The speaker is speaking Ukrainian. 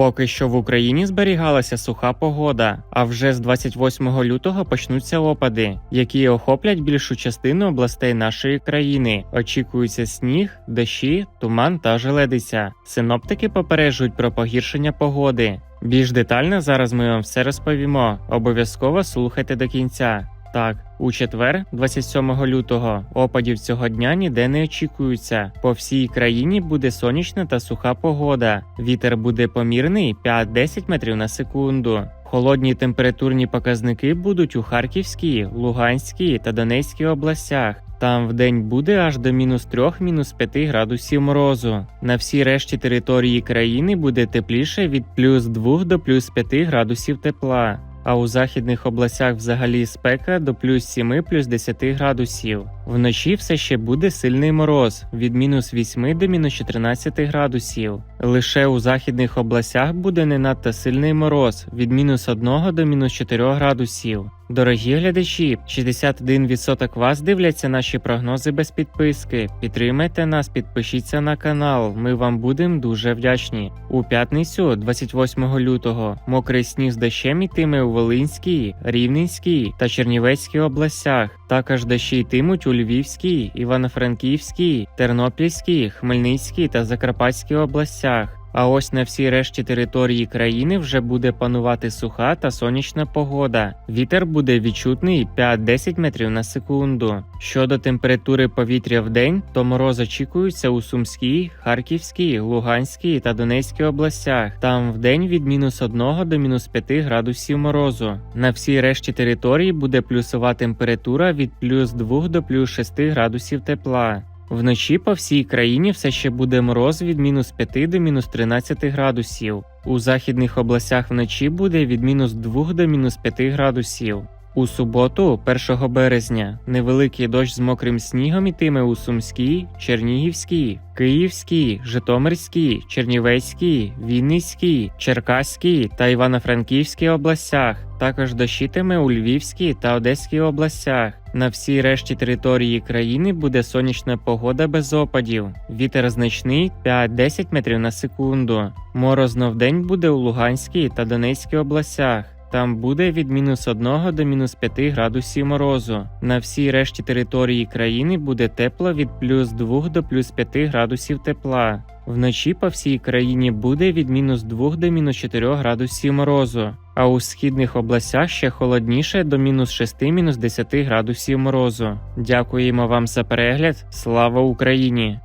Поки що в Україні зберігалася суха погода, а вже з 28 лютого почнуться опади, які охоплять більшу частину областей нашої країни. Очікується сніг, дощі, туман та желедиця. Синоптики попереджують про погіршення погоди. Більш детально зараз ми вам все розповімо. Обов'язково слухайте до кінця. Так, у четвер, 27 лютого, опадів цього дня ніде не очікується. По всій країні буде сонячна та суха погода. Вітер буде помірний 5-10 метрів на секунду. Холодні температурні показники будуть у Харківській, Луганській та Донецькій областях. Там вдень буде аж до мінус 3 мінус 5 градусів морозу. На всій решті території країни буде тепліше від плюс 2 до плюс 5 градусів тепла. А у західних областях взагалі спека до плюс 7 плюс 10 градусів. Вночі все ще буде сильний мороз від мінус 8 до мінус 14 градусів. Лише у західних областях буде не надто сильний мороз від мінус 1 до мінус 4 градусів. Дорогі глядачі, 61% вас дивляться наші прогнози без підписки. Підтримайте нас, підпишіться на канал. Ми вам будемо дуже вдячні. У п'ятницю, 28 лютого, мокрий сніг з дощем йтиме у Волинській, Рівненській та Чернівецькій областях. Також дощі йтимуть у Львівській, Івано-Франківській, Тернопільській, Хмельницькій та Закарпатській областях. А ось на всій решті території країни вже буде панувати суха та сонячна погода. Вітер буде відчутний 5-10 метрів на секунду. Щодо температури повітря в день, то мороз очікується у Сумській, Харківській, Луганській та Донецькій областях. Там в день від мінус 1 до мінус 5 градусів морозу. На всій решті території буде плюсова температура від плюс 2 до плюс 6 градусів тепла. Вночі по всій країні все ще буде мороз від мінус 5 до мінус 13 градусів. У західних областях вночі буде від мінус 2 до мінус 5 градусів. У суботу, 1 березня, невеликий дощ з мокрим снігом ітиме у Сумській, Чернігівській, Київській, Житомирській, Чернівецькій, Вінницькій, Черкаській та Івано-Франківській областях. Також дощитиме у Львівській та Одеській областях. На всій решті території країни буде сонячна погода без опадів. Вітер значний 5-10 метрів на секунду. Морозно вдень буде у Луганській та Донецькій областях. Там буде від мінус 1 до мінус 5 градусів морозу. На всій решті території країни буде тепло від плюс 2 до плюс 5 градусів тепла. Вночі по всій країні буде від мінус 2 до мінус 4 градусів морозу, а у східних областях ще холодніше до мінус 6 мінус 10 градусів морозу. Дякуємо вам за перегляд. Слава Україні!